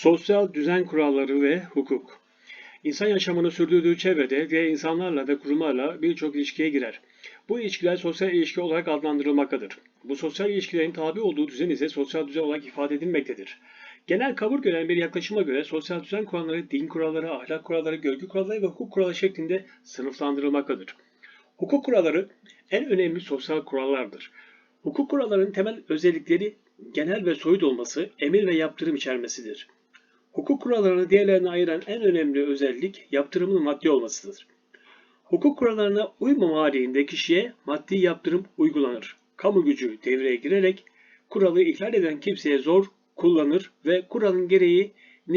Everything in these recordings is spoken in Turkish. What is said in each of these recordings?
Sosyal düzen kuralları ve hukuk. İnsan yaşamını sürdürdüğü çevrede diğer insanlarla ve kurumlarla birçok ilişkiye girer. Bu ilişkiler sosyal ilişki olarak adlandırılmaktadır. Bu sosyal ilişkilerin tabi olduğu düzen ise sosyal düzen olarak ifade edilmektedir. Genel kabul gören bir yaklaşıma göre sosyal düzen kuralları din kuralları, ahlak kuralları, görgü kuralları ve hukuk kuralları şeklinde sınıflandırılmaktadır. Hukuk kuralları en önemli sosyal kurallardır. Hukuk kurallarının temel özellikleri genel ve soyut olması, emir ve yaptırım içermesidir. Hukuk kurallarını diğerlerine ayıran en önemli özellik yaptırımın maddi olmasıdır. Hukuk kurallarına uymama halinde kişiye maddi yaptırım uygulanır. Kamu gücü devreye girerek kuralı ihlal eden kimseye zor kullanır ve kuralın gereğini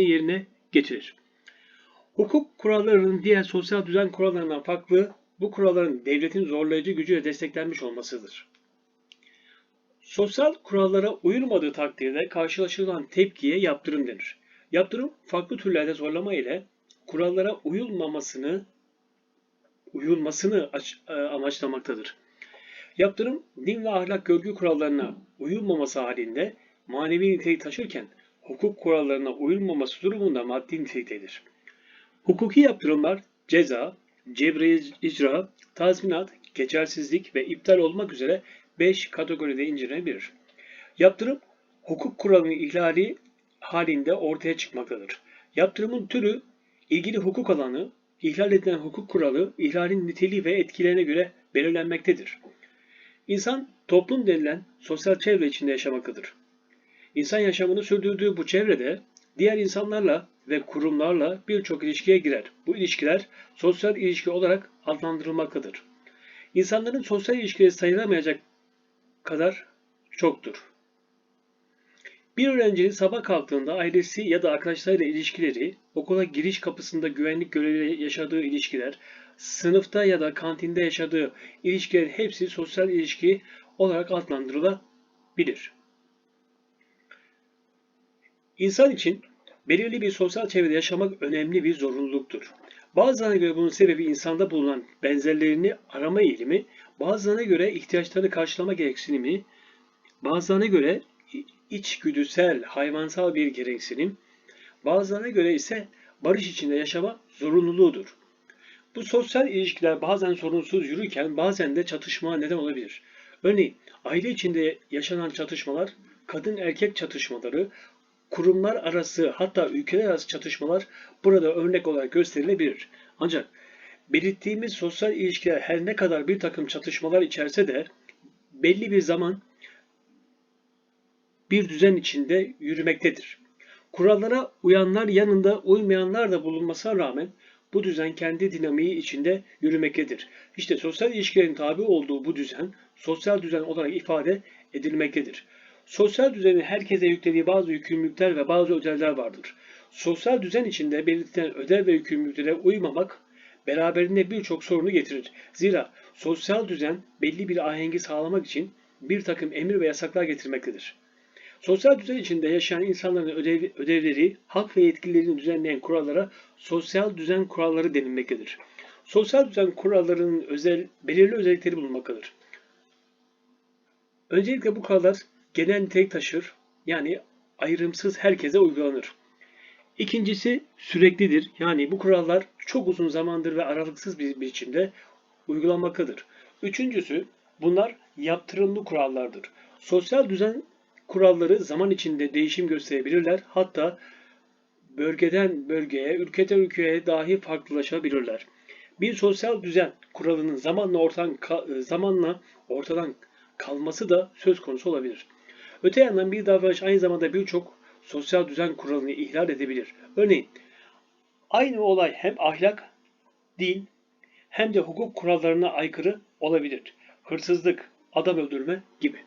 yerine getirir. Hukuk kurallarının diğer sosyal düzen kurallarından farklı bu kuralların devletin zorlayıcı gücüyle desteklenmiş olmasıdır. Sosyal kurallara uyulmadığı takdirde karşılaşılan tepkiye yaptırım denir. Yaptırım farklı türlerde zorlama ile kurallara uyulmamasını uyulmasını e, amaçlamaktadır. Yaptırım din ve ahlak görgü kurallarına uyulmaması halinde manevi nitelik taşırken hukuk kurallarına uyulmaması durumunda maddi niteliktedir. Hukuki yaptırımlar ceza, cebri icra, tazminat, geçersizlik ve iptal olmak üzere 5 kategoride incelenebilir. Yaptırım, hukuk kuralının ihlali halinde ortaya çıkmaktadır. Yaptırımın türü, ilgili hukuk alanı, ihlal edilen hukuk kuralı, ihlalin niteliği ve etkilerine göre belirlenmektedir. İnsan, toplum denilen sosyal çevre içinde yaşamaktadır. İnsan yaşamını sürdürdüğü bu çevrede diğer insanlarla ve kurumlarla birçok ilişkiye girer. Bu ilişkiler sosyal ilişki olarak adlandırılmaktadır. İnsanların sosyal ilişkileri sayılamayacak kadar çoktur. Bir öğrencinin sabah kalktığında ailesi ya da arkadaşlarıyla ilişkileri, okula giriş kapısında güvenlik görevliyle yaşadığı ilişkiler, sınıfta ya da kantinde yaşadığı ilişkilerin hepsi sosyal ilişki olarak adlandırılabilir. İnsan için belirli bir sosyal çevrede yaşamak önemli bir zorunluluktur. Bazılarına göre bunun sebebi insanda bulunan benzerlerini arama eğilimi, bazılarına göre ihtiyaçlarını karşılama gereksinimi, bazılarına göre içgüdüsel, hayvansal bir gereksinim, bazılarına göre ise barış içinde yaşama zorunluluğudur. Bu sosyal ilişkiler bazen sorunsuz yürürken bazen de çatışmaya neden olabilir. Örneğin aile içinde yaşanan çatışmalar, kadın erkek çatışmaları, kurumlar arası hatta ülkeler arası çatışmalar burada örnek olarak gösterilebilir. Ancak belirttiğimiz sosyal ilişkiler her ne kadar bir takım çatışmalar içerse de belli bir zaman bir düzen içinde yürümektedir. Kurallara uyanlar yanında uymayanlar da bulunmasına rağmen bu düzen kendi dinamiği içinde yürümektedir. İşte sosyal ilişkilerin tabi olduğu bu düzen sosyal düzen olarak ifade edilmektedir. Sosyal düzenin herkese yüklediği bazı yükümlülükler ve bazı ödevler vardır. Sosyal düzen içinde belirtilen ödev ve yükümlülüklere uymamak beraberinde birçok sorunu getirir. Zira sosyal düzen belli bir ahengi sağlamak için bir takım emir ve yasaklar getirmektedir. Sosyal düzen içinde yaşayan insanların ödev, ödevleri, hak ve yetkilerini düzenleyen kurallara sosyal düzen kuralları denilmektedir. Sosyal düzen kurallarının özel, belirli özellikleri bulunmaktadır. Öncelikle bu kurallar genel nitelik taşır, yani ayrımsız herkese uygulanır. İkincisi süreklidir, yani bu kurallar çok uzun zamandır ve aralıksız bir biçimde uygulanmaktadır. Üçüncüsü bunlar yaptırımlı kurallardır. Sosyal düzen kuralları zaman içinde değişim gösterebilirler. Hatta bölgeden bölgeye, ülkeden ülkeye dahi farklılaşabilirler. Bir sosyal düzen kuralının zamanla ortadan zamanla ortadan kalması da söz konusu olabilir. Öte yandan bir davranış aynı zamanda birçok sosyal düzen kuralını ihlal edebilir. Örneğin aynı olay hem ahlak, din hem de hukuk kurallarına aykırı olabilir. Hırsızlık, adam öldürme gibi.